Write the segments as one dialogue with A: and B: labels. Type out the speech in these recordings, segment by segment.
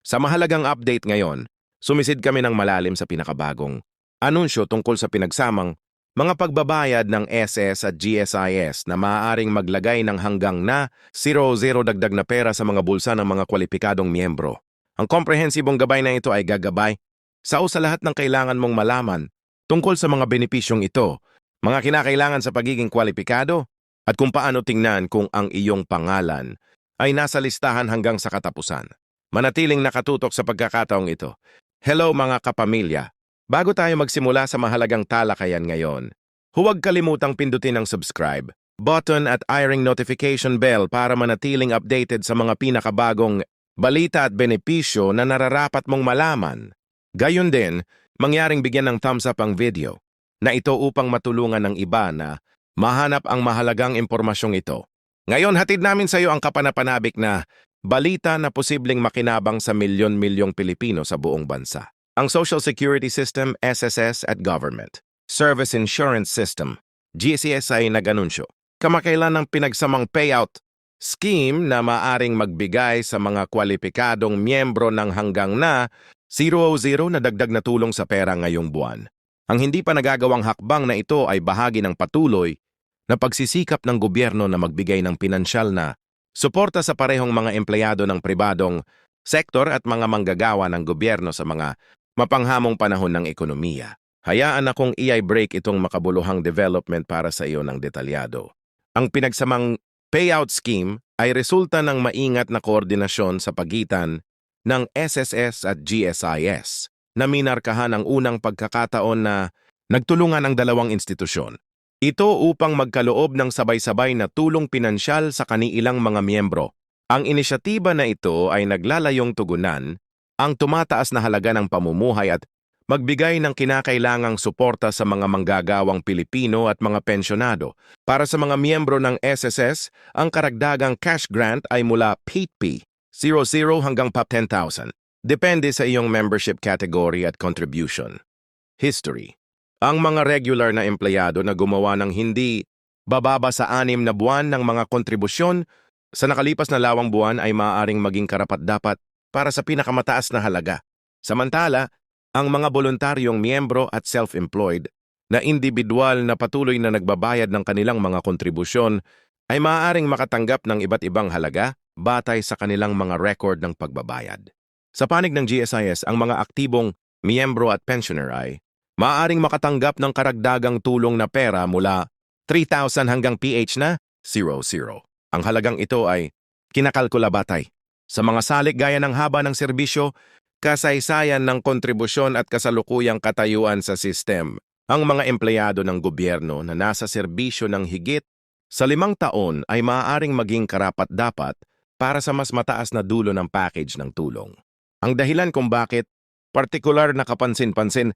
A: Sa mahalagang update ngayon, sumisid kami ng malalim sa pinakabagong anunsyo tungkol sa pinagsamang mga pagbabayad ng SS at GSIS na maaaring maglagay ng hanggang na 0-0 dagdag na pera sa mga bulsa ng mga kwalipikadong miyembro. Ang komprehensibong gabay na ito ay gagabay sa sa lahat ng kailangan mong malaman tungkol sa mga benepisyong ito, mga kinakailangan sa pagiging kwalipikado, at kung paano tingnan kung ang iyong pangalan ay nasa listahan hanggang sa katapusan. Manatiling nakatutok sa pagkakataong ito. Hello mga kapamilya! Bago tayo magsimula sa mahalagang talakayan ngayon, huwag kalimutang pindutin ang subscribe button at iring notification bell para manatiling updated sa mga pinakabagong balita at benepisyo na nararapat mong malaman. Gayon din, mangyaring bigyan ng thumbs up ang video na ito upang matulungan ng iba na mahanap ang mahalagang impormasyong ito. Ngayon, hatid namin sa iyo ang kapanapanabik na balita na posibleng makinabang sa milyon-milyong Pilipino sa buong bansa. Ang Social Security System, SSS at Government. Service Insurance System, GCS ay nag-anunsyo. Kamakailan ng pinagsamang payout scheme na maaring magbigay sa mga kwalipikadong miyembro ng hanggang na 0-0 na dagdag na tulong sa pera ngayong buwan. Ang hindi pa nagagawang hakbang na ito ay bahagi ng patuloy na pagsisikap ng gobyerno na magbigay ng pinansyal na suporta sa parehong mga empleyado ng pribadong sektor at mga manggagawa ng gobyerno sa mga mapanghamong panahon ng ekonomiya. Hayaan akong i-break itong makabuluhang development para sa iyo ng detalyado. Ang pinagsamang payout scheme ay resulta ng maingat na koordinasyon sa pagitan ng SSS at GSIS na minarkahan ang unang pagkakataon na nagtulungan ang dalawang institusyon. Ito upang magkaloob ng sabay-sabay na tulong pinansyal sa kaniilang mga miyembro. Ang inisyatiba na ito ay naglalayong tugunan ang tumataas na halaga ng pamumuhay at magbigay ng kinakailangang suporta sa mga manggagawang Pilipino at mga pensyonado. Para sa mga miyembro ng SSS, ang karagdagang cash grant ay mula PATP, 00 hanggang PAP 10,000. Depende sa iyong membership category at contribution. History Ang mga regular na empleyado na gumawa ng hindi bababa sa anim na buwan ng mga kontribusyon sa nakalipas na lawang buwan ay maaaring maging karapat-dapat para sa pinakamataas na halaga. Samantala, ang mga voluntaryong miyembro at self-employed na individual na patuloy na nagbabayad ng kanilang mga kontribusyon ay maaaring makatanggap ng iba't ibang halaga batay sa kanilang mga record ng pagbabayad. Sa panig ng GSIS, ang mga aktibong miyembro at pensioner ay maaaring makatanggap ng karagdagang tulong na pera mula 3,000 hanggang PH na 00. Ang halagang ito ay kinakalkula batay sa mga salik gaya ng haba ng serbisyo, kasaysayan ng kontribusyon at kasalukuyang katayuan sa sistem. Ang mga empleyado ng gobyerno na nasa serbisyo ng higit sa limang taon ay maaaring maging karapat-dapat para sa mas mataas na dulo ng package ng tulong. Ang dahilan kung bakit partikular na kapansin-pansin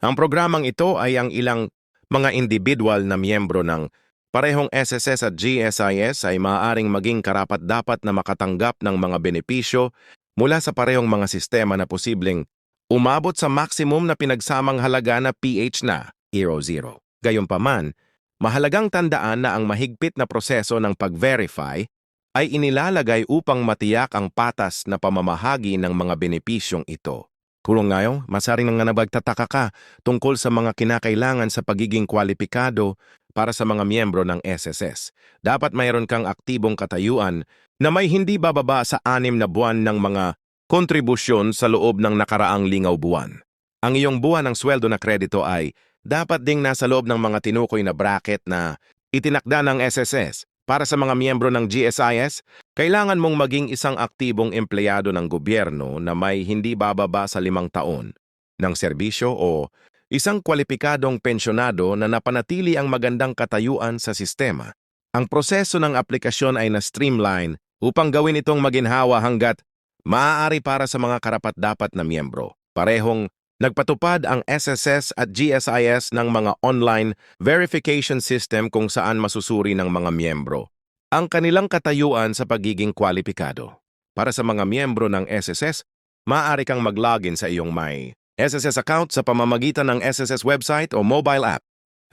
A: ang programang ito ay ang ilang mga individual na miyembro ng parehong SSS at GSIS ay maaaring maging karapat-dapat na makatanggap ng mga benepisyo mula sa parehong mga sistema na posibleng umabot sa maximum na pinagsamang halaga na PH na 00. Gayunpaman, mahalagang tandaan na ang mahigpit na proseso ng pag-verify ay inilalagay upang matiyak ang patas na pamamahagi ng mga benepisyong ito. Kulong ngayon, masaring nga nabagtataka ka tungkol sa mga kinakailangan sa pagiging kwalipikado para sa mga miyembro ng SSS. Dapat mayroon kang aktibong katayuan na may hindi bababa sa anim na buwan ng mga kontribusyon sa loob ng nakaraang lingaw buwan. Ang iyong buwan ng sweldo na kredito ay dapat ding nasa loob ng mga tinukoy na bracket na itinakda ng SSS para sa mga miyembro ng GSIS, kailangan mong maging isang aktibong empleyado ng gobyerno na may hindi bababa sa limang taon ng serbisyo o isang kwalipikadong pensyonado na napanatili ang magandang katayuan sa sistema. Ang proseso ng aplikasyon ay na-streamline upang gawin itong maginhawa hanggat maaari para sa mga karapat-dapat na miyembro. Parehong Nagpatupad ang SSS at GSIS ng mga online verification system kung saan masusuri ng mga miyembro ang kanilang katayuan sa pagiging kwalipikado. Para sa mga miyembro ng SSS, maaari kang mag-login sa iyong may SSS account sa pamamagitan ng SSS website o mobile app.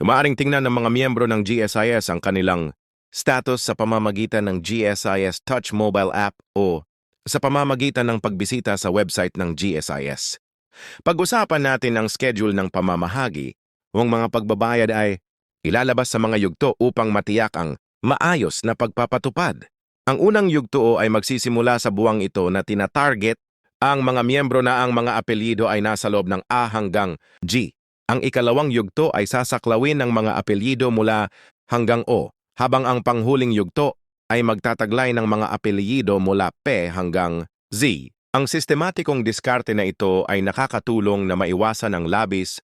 A: Maaring tingnan ng mga miyembro ng GSIS ang kanilang status sa pamamagitan ng GSIS Touch Mobile App o sa pamamagitan ng pagbisita sa website ng GSIS. Pag-usapan natin ang schedule ng pamamahagi, ang mga pagbabayad ay ilalabas sa mga yugto upang matiyak ang maayos na pagpapatupad. Ang unang yugto ay magsisimula sa buwang ito na tina-target ang mga miyembro na ang mga apelyido ay nasa loob ng A hanggang G. Ang ikalawang yugto ay sasaklawin ng mga apelyido mula hanggang O, habang ang panghuling yugto ay magtataglay ng mga apelyido mula P hanggang Z. Ang sistematikong diskarte na ito ay nakakatulong na maiwasan ang labis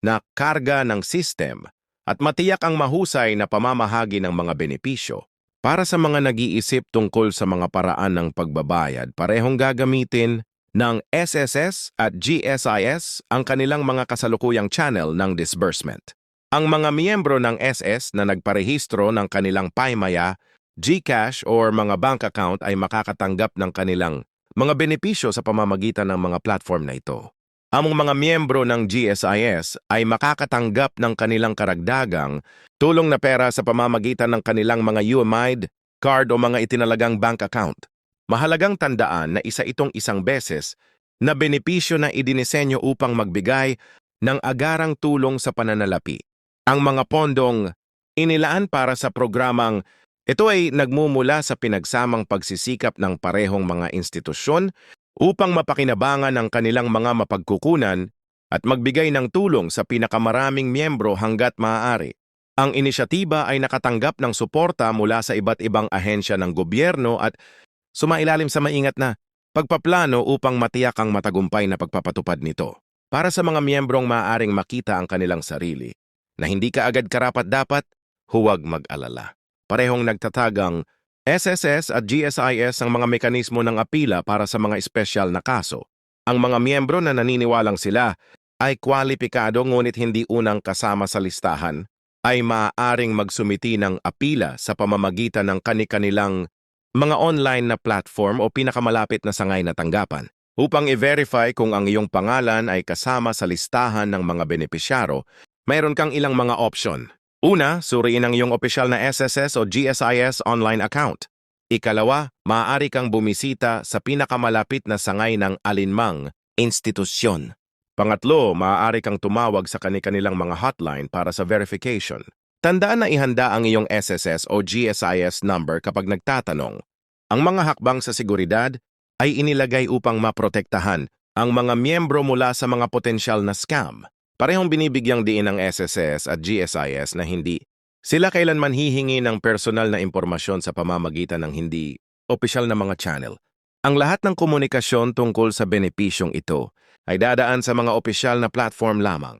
A: na karga ng system at matiyak ang mahusay na pamamahagi ng mga benepisyo. Para sa mga nag-iisip tungkol sa mga paraan ng pagbabayad, parehong gagamitin ng SSS at GSIS ang kanilang mga kasalukuyang channel ng disbursement. Ang mga miyembro ng SS na nagparehistro ng kanilang paymaya, GCash or mga bank account ay makakatanggap ng kanilang mga benepisyo sa pamamagitan ng mga platform na ito. Ang mga miyembro ng GSIS ay makakatanggap ng kanilang karagdagang tulong na pera sa pamamagitan ng kanilang mga UMID, card o mga itinalagang bank account. Mahalagang tandaan na isa itong isang beses na benepisyo na idinisenyo upang magbigay ng agarang tulong sa pananalapi. Ang mga pondong inilaan para sa programang ito ay nagmumula sa pinagsamang pagsisikap ng parehong mga institusyon upang mapakinabangan ang kanilang mga mapagkukunan at magbigay ng tulong sa pinakamaraming miyembro hanggat maaari. Ang inisyatiba ay nakatanggap ng suporta mula sa iba't ibang ahensya ng gobyerno at sumailalim sa maingat na pagpaplano upang matiyak ang matagumpay na pagpapatupad nito. Para sa mga miyembrong maaaring makita ang kanilang sarili, na hindi ka agad karapat-dapat, huwag mag-alala. Parehong nagtatagang SSS at GSIS ang mga mekanismo ng apila para sa mga espesyal na kaso. Ang mga miyembro na naniniwalang sila ay kwalipikado ngunit hindi unang kasama sa listahan ay maaaring magsumiti ng apila sa pamamagitan ng kani-kanilang mga online na platform o pinakamalapit na sangay na tanggapan upang i-verify kung ang iyong pangalan ay kasama sa listahan ng mga benepisyaro, mayroon kang ilang mga option. Una, suriin ang iyong opisyal na SSS o GSIS online account. Ikalawa, maaari kang bumisita sa pinakamalapit na sangay ng alinmang institusyon. Pangatlo, maaari kang tumawag sa kani-kanilang mga hotline para sa verification. Tandaan na ihanda ang iyong SSS o GSIS number kapag nagtatanong. Ang mga hakbang sa seguridad ay inilagay upang maprotektahan ang mga miyembro mula sa mga potensyal na scam. Parehong binibigyang diin ng SSS at GSIS na hindi sila kailanman hihingi ng personal na impormasyon sa pamamagitan ng hindi opisyal na mga channel. Ang lahat ng komunikasyon tungkol sa benepisyong ito ay dadaan sa mga opisyal na platform lamang.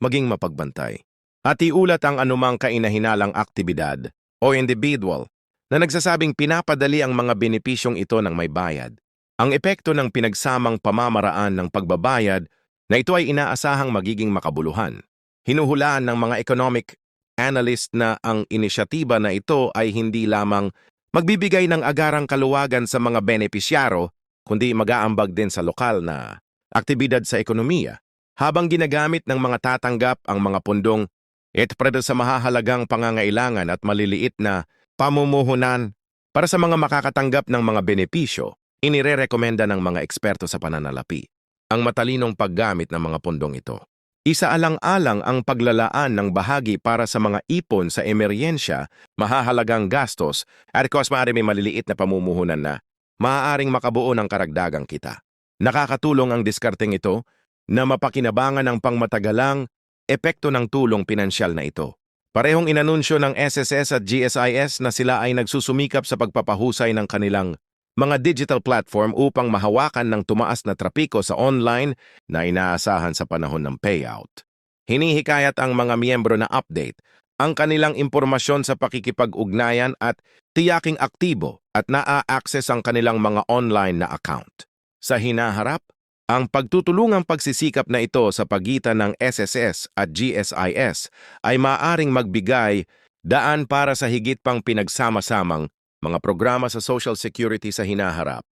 A: Maging mapagbantay at iulat ang anumang kainahinalang aktibidad o individual na nagsasabing pinapadali ang mga benepisyong ito ng may bayad. Ang epekto ng pinagsamang pamamaraan ng pagbabayad na ito ay inaasahang magiging makabuluhan. Hinuhulaan ng mga economic analyst na ang inisyatiba na ito ay hindi lamang magbibigay ng agarang kaluwagan sa mga benepisyaro, kundi mag-aambag din sa lokal na aktibidad sa ekonomiya, habang ginagamit ng mga tatanggap ang mga pundong Ito para sa mahahalagang pangangailangan at maliliit na pamumuhunan para sa mga makakatanggap ng mga benepisyo, inirerekomenda ng mga eksperto sa pananalapi ang matalinong paggamit ng mga pundong ito. Isaalang-alang ang paglalaan ng bahagi para sa mga ipon sa emeryensya, mahahalagang gastos at kos maaari may maliliit na pamumuhunan na maaaring makabuo ng karagdagang kita. Nakakatulong ang diskarteng ito na mapakinabangan ang pangmatagalang epekto ng tulong pinansyal na ito. Parehong inanunsyo ng SSS at GSIS na sila ay nagsusumikap sa pagpapahusay ng kanilang mga digital platform upang mahawakan ng tumaas na trapiko sa online na inaasahan sa panahon ng payout. Hinihikayat ang mga miyembro na update ang kanilang impormasyon sa pakikipag-ugnayan at tiyaking aktibo at naa-access ang kanilang mga online na account. Sa hinaharap, ang pagtutulungang pagsisikap na ito sa pagitan ng SSS at GSIS ay maaring magbigay daan para sa higit pang pinagsama-samang mga programa sa Social Security sa hinaharap.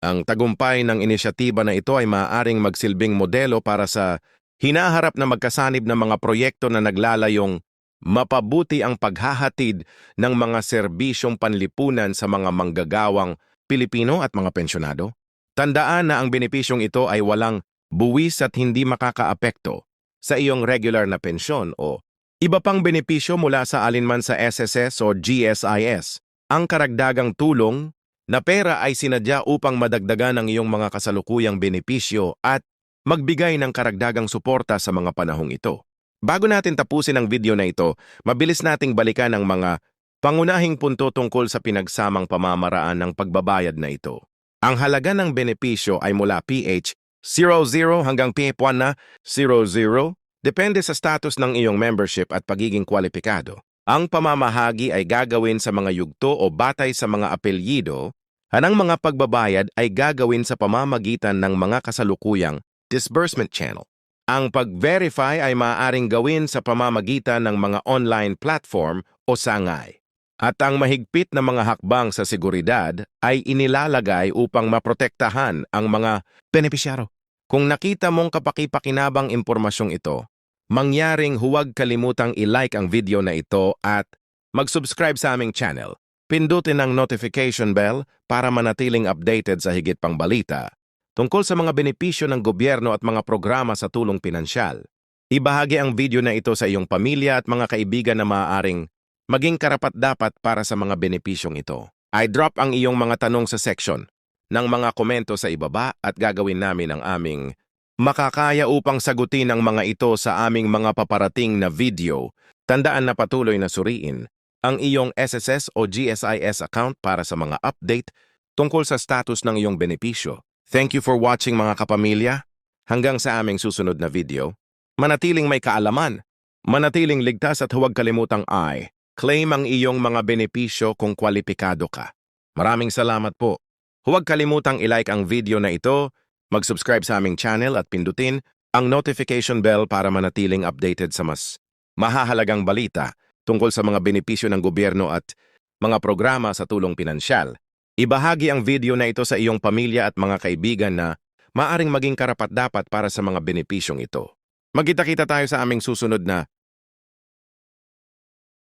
A: Ang tagumpay ng inisyatiba na ito ay maaaring magsilbing modelo para sa hinaharap na magkasanib na mga proyekto na naglalayong mapabuti ang paghahatid ng mga serbisyong panlipunan sa mga manggagawang Pilipino at mga pensyonado? Tandaan na ang benepisyong ito ay walang buwis at hindi makakaapekto sa iyong regular na pensyon o iba pang benepisyo mula sa alinman sa SSS o GSIS. Ang karagdagang tulong na pera ay sinadya upang madagdagan ang iyong mga kasalukuyang benepisyo at magbigay ng karagdagang suporta sa mga panahong ito. Bago natin tapusin ang video na ito, mabilis nating balikan ang mga pangunahing punto tungkol sa pinagsamang pamamaraan ng pagbabayad na ito. Ang halaga ng benepisyo ay mula PH 00 hanggang PF1 na 00, depende sa status ng iyong membership at pagiging kwalipikado. Ang pamamahagi ay gagawin sa mga yugto o batay sa mga apelyido, anang mga pagbabayad ay gagawin sa pamamagitan ng mga kasalukuyang disbursement channel. Ang pag-verify ay maaaring gawin sa pamamagitan ng mga online platform o sangay. At ang mahigpit na mga hakbang sa seguridad ay inilalagay upang maprotektahan ang mga benepisyaro. Kung nakita mong kapakipakinabang impormasyong ito, mangyaring huwag kalimutang i-like ang video na ito at mag-subscribe sa aming channel. Pindutin ang notification bell para manatiling updated sa higit pang balita tungkol sa mga benepisyo ng gobyerno at mga programa sa tulong pinansyal. Ibahagi ang video na ito sa iyong pamilya at mga kaibigan na maaaring maging karapat-dapat para sa mga benepisyong ito. I drop ang iyong mga tanong sa section ng mga komento sa ibaba at gagawin namin ang aming makakaya upang sagutin ang mga ito sa aming mga paparating na video. Tandaan na patuloy na suriin ang iyong SSS o GSIS account para sa mga update tungkol sa status ng iyong benepisyo. Thank you for watching mga kapamilya. Hanggang sa aming susunod na video, manatiling may kaalaman, manatiling ligtas at huwag kalimutang I, claim ang iyong mga benepisyo kung kwalipikado ka. Maraming salamat po. Huwag kalimutang i-like ang video na ito, mag-subscribe sa aming channel at pindutin ang notification bell para manatiling updated sa mas mahahalagang balita tungkol sa mga benepisyo ng gobyerno at mga programa sa tulong pinansyal. Ibahagi ang video na ito sa iyong pamilya at mga kaibigan na maaring maging karapat-dapat para sa mga benepisyong ito. Magkita-kita tayo sa aming susunod na